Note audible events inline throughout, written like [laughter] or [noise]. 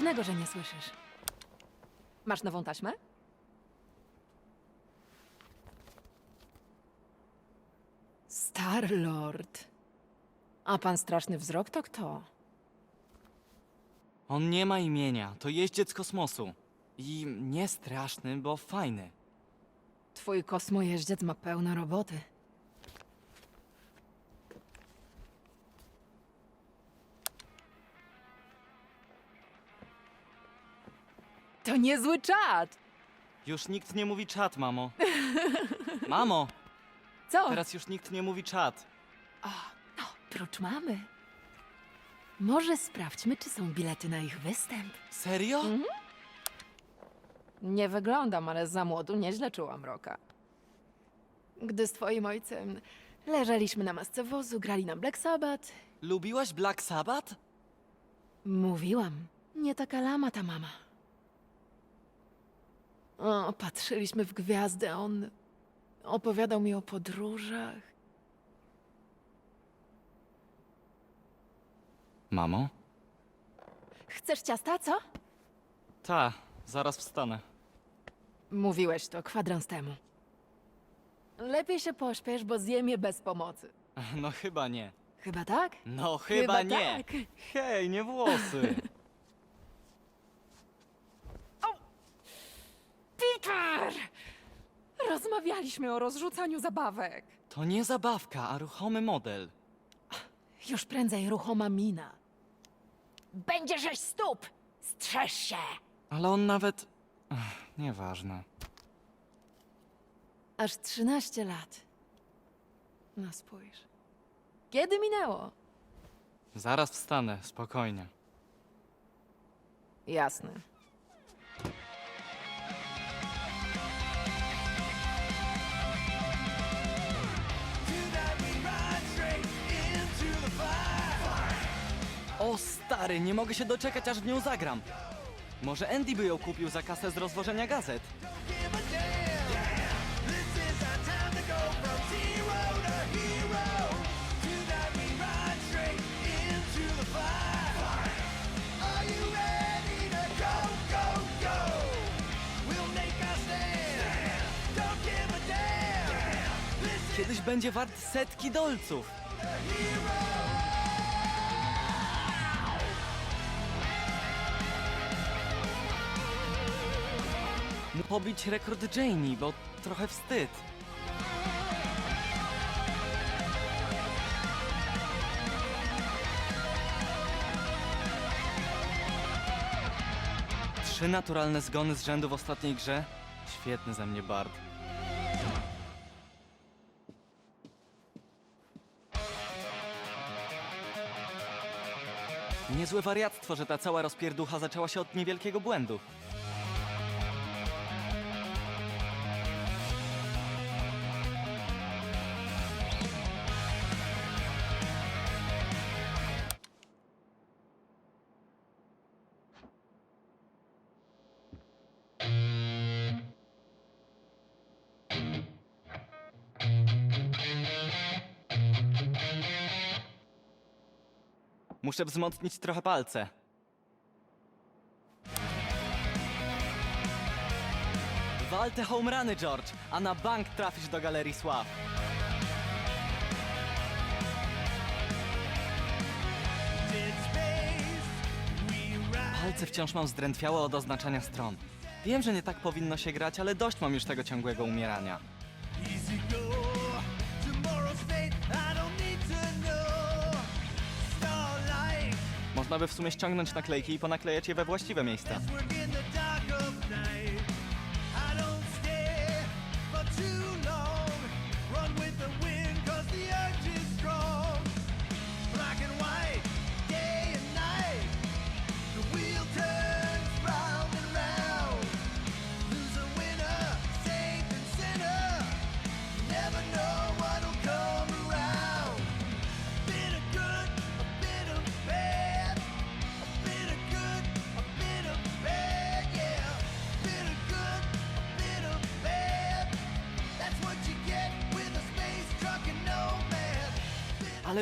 Dziwnego, że nie słyszysz. Masz nową taśmę? Starlord. A pan straszny wzrok to kto? On nie ma imienia, to jeździec kosmosu. I nie straszny, bo fajny. Twój kosmojeździec ma pełno roboty. To niezły czad! Już nikt nie mówi czat, mamo. [laughs] Mamo, Co? teraz już nikt nie mówi czat. No, prócz mamy. Może sprawdźmy, czy są bilety na ich występ. Serio? Nie wyglądam, ale za młodu nieźle czułam roka. Gdy z twoim ojcem leżeliśmy na masce wozu, grali nam Black Sabbath, Lubiłaś Black Sabbath? mówiłam, nie taka lama ta mama. O, patrzyliśmy w gwiazdy, a on opowiadał mi o podróżach. Mamo? Chcesz ciasta, co? Ta, zaraz wstanę. Mówiłeś to kwadrans temu. Lepiej się pośpiesz, bo zjem je bez pomocy. No chyba nie. Chyba tak? No chyba, nie. tak. Hej, nie włosy. Peter! Rozmawialiśmy o rozrzucaniu zabawek. To nie zabawka, a ruchomy model. Już prędzej ruchoma mina. Będzie rzeź stóp! Strzeż się! Ale on nawet... Ech, nieważne. Aż 13 lat. No spójrz. Kiedy minęło? Zaraz wstanę, spokojnie. Jasne. O stary, nie mogę się doczekać, aż w nią zagram. Może Andy by ją kupił za kasę z rozwożenia gazet? Kiedyś będzie wart setki dolców. Pobić rekord Jamie, bo trochę wstyd. Trzy naturalne zgony z rzędu w ostatniej grze? Świetny ze mnie Bard. Niezłe wariactwo, że ta cała rozpierducha zaczęła się od niewielkiego błędu. Muszę wzmocnić trochę palce. Wal te home runy, George, a na bank trafisz do Galerii Sław. Palce wciąż mam zdrętwiałe od oznaczania stron. Wiem, że nie tak powinno się grać, ale dość mam już tego ciągłego umierania. Można by w sumie ściągnąć naklejki i ponaklejać je we właściwe miejsca.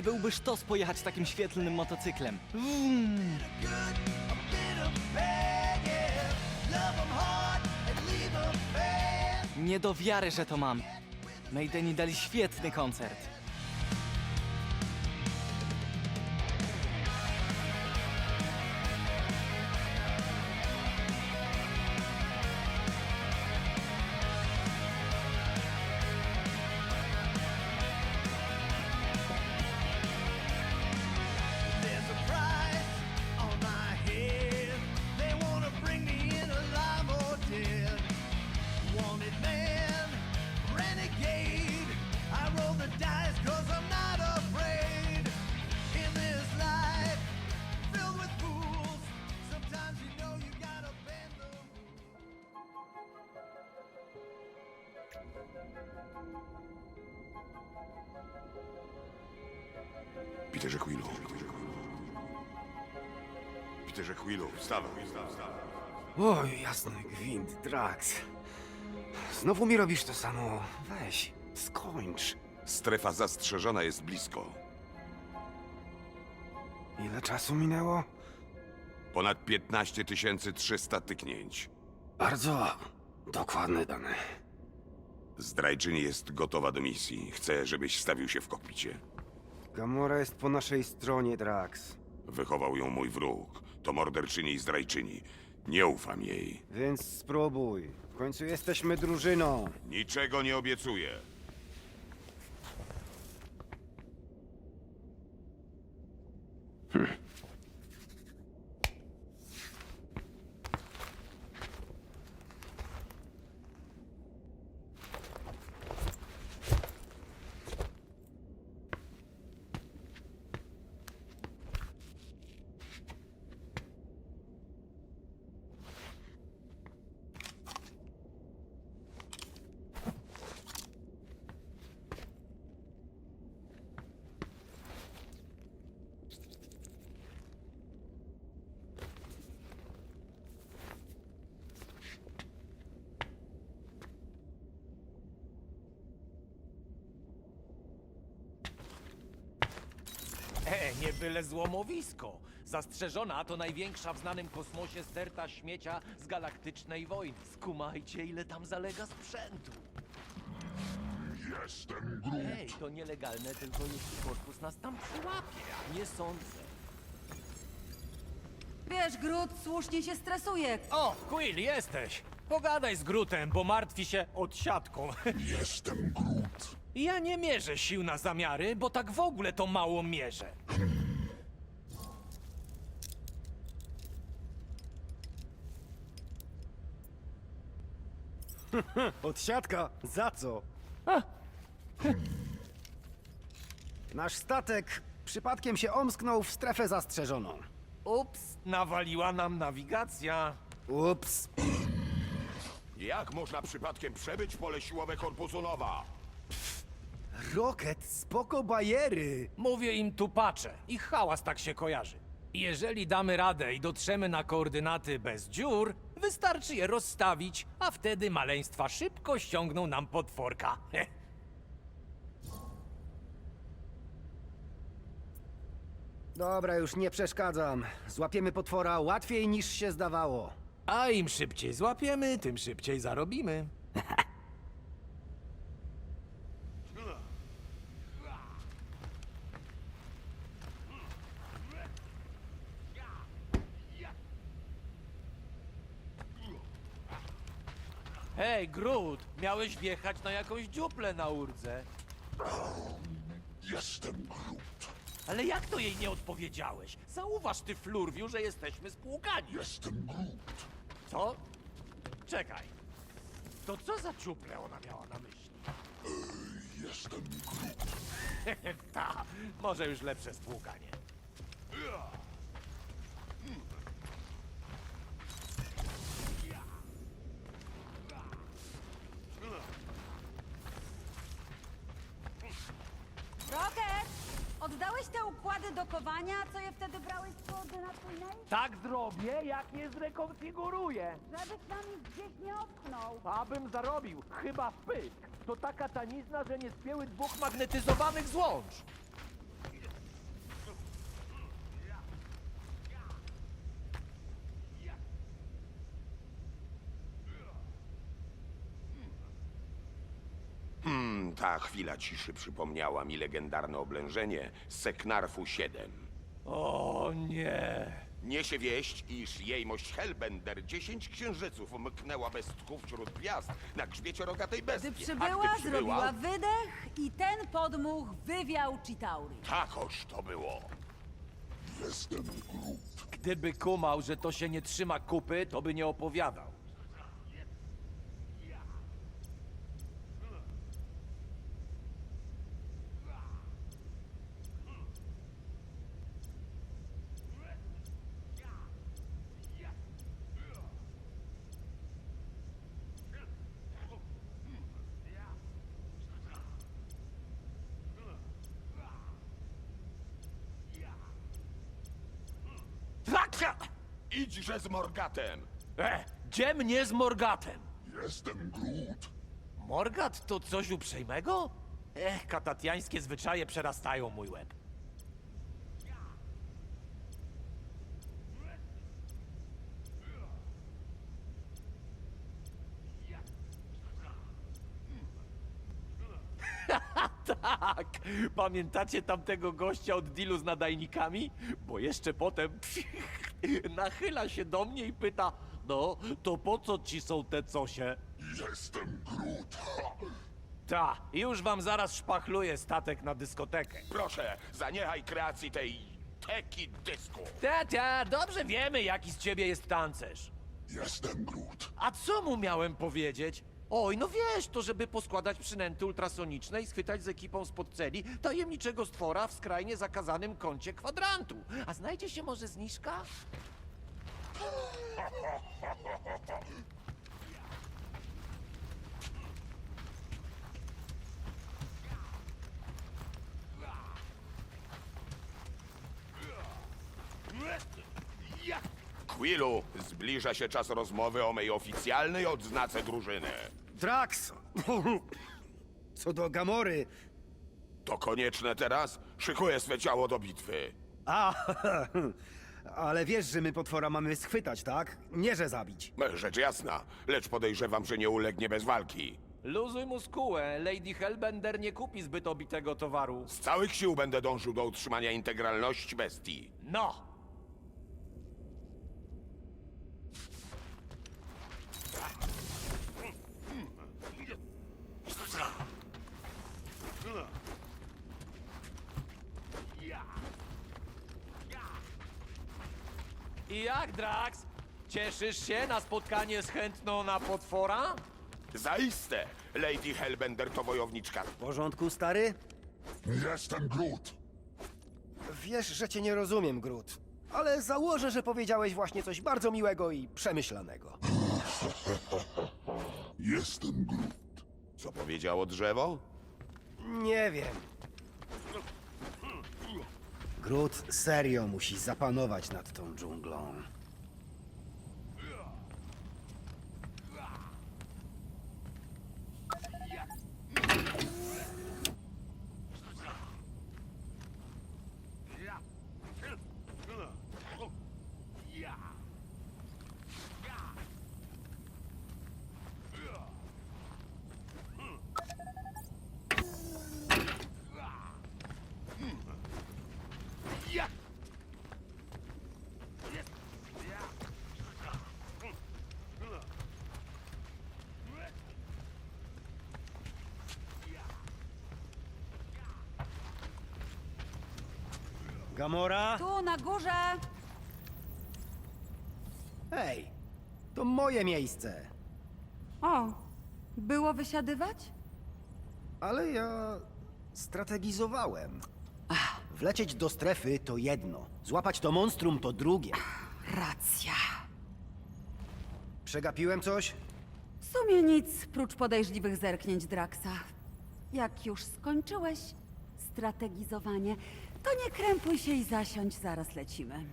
Byłby sztos pojechać takim świetlnym motocyklem. Nie do wiary, że to mam. Maideni dali świetny koncert. Peterze Quillu. Peterze Quillu, wstawaj. Oj, jasny gwint, Drax. Znowu mi robisz to samo. Weź, skończ. Strefa zastrzeżona jest blisko. Ile czasu minęło? Ponad 15 300 tyknięć. Bardzo dokładne dane. Zdrajczyni jest gotowa do misji. Chcę, żebyś stawił się w kokpicie. Gamora jest po naszej stronie, Drax. Wychował ją mój wróg. To morderczyni i zdrajczyni. Nie ufam jej. Więc spróbuj. W końcu jesteśmy drużyną. Niczego nie obiecuję. E, nie byle złomowisko. Zastrzeżona to największa w znanym kosmosie sterta śmiecia z galaktycznej wojny. Skumajcie, ile tam zalega sprzętu. Jestem Groot. Hej, to nielegalne tylko jeśli korpus nas tam przyłapie, a nie sądzę. Wiesz, Grut słusznie się stresuje. O, Quill, jesteś! Pogadaj z Grutem, bo martwi się odsiadką. [laughs] Jestem Groot. Ja nie mierzę sił na zamiary, bo tak w ogóle to mało mierzę. [laughs] Odsiadka? Za co? Nasz statek przypadkiem się omsknął w strefę zastrzeżoną. Ups, nawaliła nam nawigacja. Ups. Jak można przypadkiem przebyć pole siłowe Korpusu Nowa? Rocket, spoko bajery. Mówię im tupacze. Ich hałas tak się kojarzy. Jeżeli damy radę i dotrzemy na koordynaty bez dziur, wystarczy je rozstawić, a wtedy maleństwa szybko ściągną nam potworka. Heh. Dobra, już nie przeszkadzam. Złapiemy potwora łatwiej niż się zdawało. A im szybciej złapiemy, tym szybciej zarobimy. Hej, Groot, miałeś wjechać na jakąś dziuplę na urdze. Jestem Groot. Ale jak to jej nie odpowiedziałeś? Zauważ ty, Flurwiu, że jesteśmy spłukani. Jestem Groot. Co? Czekaj. To co za ciuple ona miała na myśli? Jestem Groot. [laughs] Ta, może już lepsze spłukanie. Oddałeś te układy do kowania, co je wtedy brałeś z koordynacyjnej? Tak zrobię, jak je zrekonfiguruję. Żebyś nam ich gdzieś nie otknął. Abym zarobił, chyba w pysk. To taka tanizna, że nie spięły dwóch magnetyzowanych złącz. Ta chwila ciszy przypomniała mi legendarne oblężenie Seknarfu 7. O nie. Niesie wieść, iż jejmość Hellbender dziesięć księżyców mknęła bez tchu wśród gwiazd na grzbiecie rogatej bestii. Gdy A przybyła, gdy przybyła, zrobiła wydech i ten podmuch wywiał Chitaury. Takoż to było. Gdyby kumał, że to się nie trzyma kupy, to by nie opowiadał. Idźże z Morgatem. E, gdzie mnie z Morgatem? Jestem Groot. Morgat to coś uprzejmego? Ech, katatiańskie zwyczaje przerastają mój łeb. [laughs] tak! Pamiętacie tamtego gościa od dealu z nadajnikami? Bo jeszcze potem [laughs] [laughs] nachyla się do mnie i pyta No, to po co ci są te cosie? Jestem Groot. Ha! Ta, już wam zaraz szpachluję statek na dyskotekę. Proszę, zaniechaj kreacji tej teki dysku. Ta, ta, dobrze wiemy, jaki z ciebie jest tancerz. Jestem Groot. A co mu miałem powiedzieć? Oj, no wiesz, to żeby poskładać przynęty ultrasoniczne i schwytać z ekipą spod celi tajemniczego stwora w skrajnie zakazanym kącie kwadrantu. A znajdzie się może zniżka? [laughs] Quillu, zbliża się czas rozmowy o mej oficjalnej odznace drużyny. Drax! [laughs] Co do Gamory... To konieczne teraz? Szykuję swe ciało do bitwy. A, [laughs] ale wiesz, że my potwora mamy schwytać, tak? Nie, że zabić. Rzecz jasna, lecz podejrzewam, że nie ulegnie bez walki. Luzuj muskułę, Lady Hellbender nie kupi zbyt obitego towaru. Z całych sił będę dążył do utrzymania integralności bestii. No! I jak, Drax? Cieszysz się na spotkanie z chętną na potwora? Zaiste, Lady Hellbender to wojowniczka. W porządku, stary? Jestem Groot. Wiesz, że cię nie rozumiem, Grut. Ale założę, że powiedziałeś właśnie coś bardzo miłego i przemyślanego. [laughs] Jestem Groot. Co powiedziało drzewo? Nie wiem. Grut serio musi zapanować nad tą dżunglą. Gamora? Tu, na górze! Hej, to moje miejsce. O, było wysiadywać? Ale ja strategizowałem. Wlecieć do strefy to jedno, złapać to monstrum to drugie. Racja. Przegapiłem coś? W sumie nic, prócz podejrzliwych zerknięć Draxa. Jak już skończyłeś strategizowanie, to nie krępuj się i zasiądź, zaraz lecimy.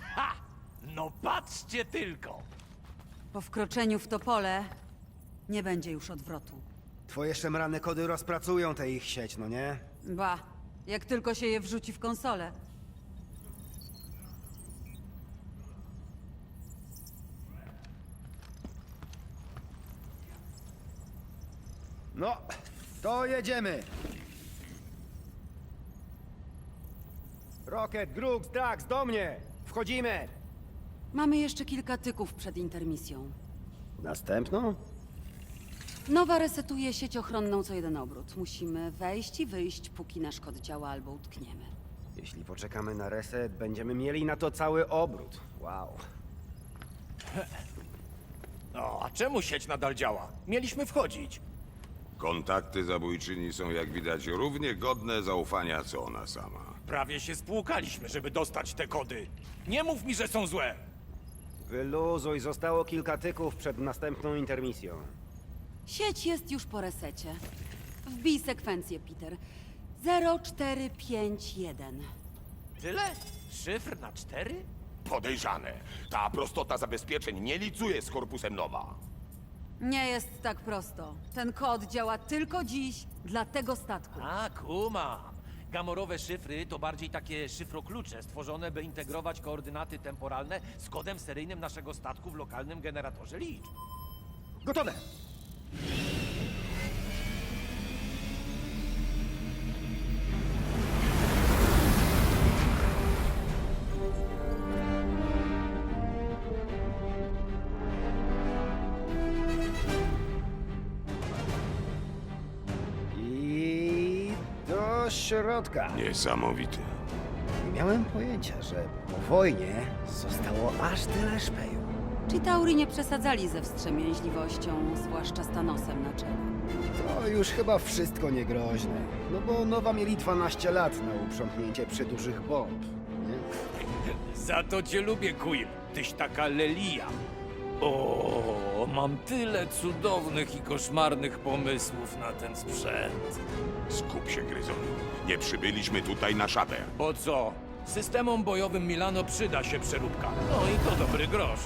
Ha! No patrzcie tylko! Po wkroczeniu w to pole nie będzie już odwrotu. Twoje szemrane kody rozpracują tę ich sieć, no nie? Ba, jak tylko się je wrzuci w konsolę. No, to jedziemy. Rocket, Grux, Drax, do mnie! Wchodzimy! Mamy jeszcze kilka tyków przed intermisją. Następną? Nowa resetuje sieć ochronną co jeden obrót. Musimy wejść i wyjść, póki nasz kod działa albo utkniemy. Jeśli poczekamy na reset, będziemy mieli na to cały obrót. Wow. No, a czemu sieć nadal działa? Mieliśmy wchodzić. Kontakty zabójczyni są jak widać równie godne zaufania, co ona sama. Prawie się spłukaliśmy, żeby dostać te kody. Nie mów mi, że są złe. Wyluzuj, zostało kilka tyków przed następną intermisją. Sieć jest już po resecie. Wbij sekwencję, Peter. 0451. Tyle? Szyfr na cztery? Podejrzane. Ta prostota zabezpieczeń nie licuje z korpusem Nowa. Nie jest tak prosto. Ten kod działa tylko dziś dla tego statku. A, kuma. Gamorowe szyfry to bardziej takie szyfroklucze stworzone, by integrować koordynaty temporalne z kodem seryjnym naszego statku w lokalnym generatorze liczb. Gotowe! Środka. Niesamowity. Nie miałem pojęcia, że po wojnie zostało aż tyle szpeju. Chitauri nie przesadzali ze wstrzemięźliwością, zwłaszcza z Thanosem na czele. To już chyba wszystko niegroźne. No bo Nowa mieli 12 lat na uprzątnięcie przydużych bomb. Nie? Za to cię lubię, Quill. Tyś taka lelia. O, mam tyle cudownych i koszmarnych pomysłów na ten sprzęt. Skup się, Gryzoniu. Nie przybyliśmy tutaj na szatę. Po co? Systemom bojowym Milano przyda się przeróbka. No i to dobry grosz.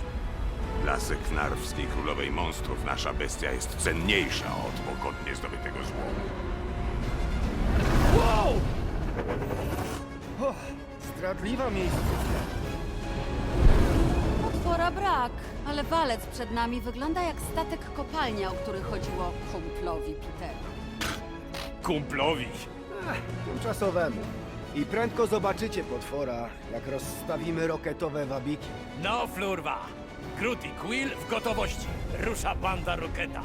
Dla seknarwskiej królowej monstrów nasza bestia jest cenniejsza od pogodnie zdobytego złomu. Zdradliwa miejscówka. Potwora brak, ale walec przed nami wygląda jak statek kopalnia, o który chodziło kumplowi Petera. Kumplowi. Tymczasowemu. I prędko zobaczycie potwora, jak rozstawimy roketowe wabiki. No, flurwa. Groot i Quill w gotowości. Rusza banda Roketa.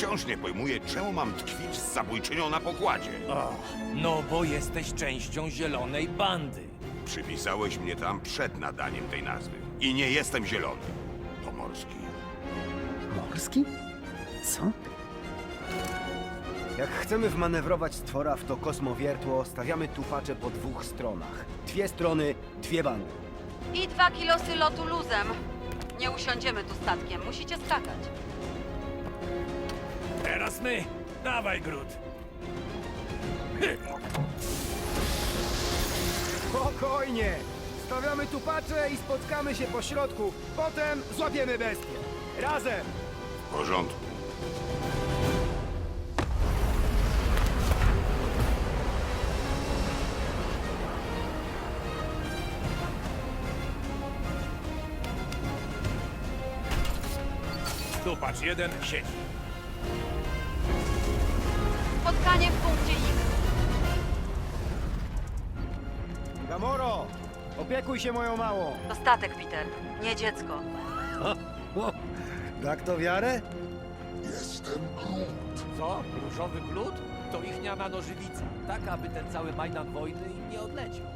Wciąż nie pojmuję, czemu mam tkwić z zabójczynią na pokładzie. O, no bo jesteś częścią zielonej bandy. Przypisałeś mnie tam przed nadaniem tej nazwy. I nie jestem zielony. To morski. Morski? Co? Jak chcemy wmanewrować stwora w to kosmowiertło, stawiamy tupacze po dwóch stronach. Dwie strony, dwie bandy. I dwa kilosy lotu luzem. Nie usiądziemy tu statkiem, musicie skakać. My. Dawaj, Groot. Spokojnie! Stawiamy tupacze i spotkamy się po środku. Potem złapiemy bestię. Razem! W porządku. Tu patrz, jeden siedzi. Spotkanie w punkcie X. Gamoro! Opiekuj się moją małą. To statek, Peter, nie dziecko. [laughs] Tak to wiarę? Co? Różowy glut? To ich nożywica. Tak, aby ten cały majdan wojny im nie odleciał.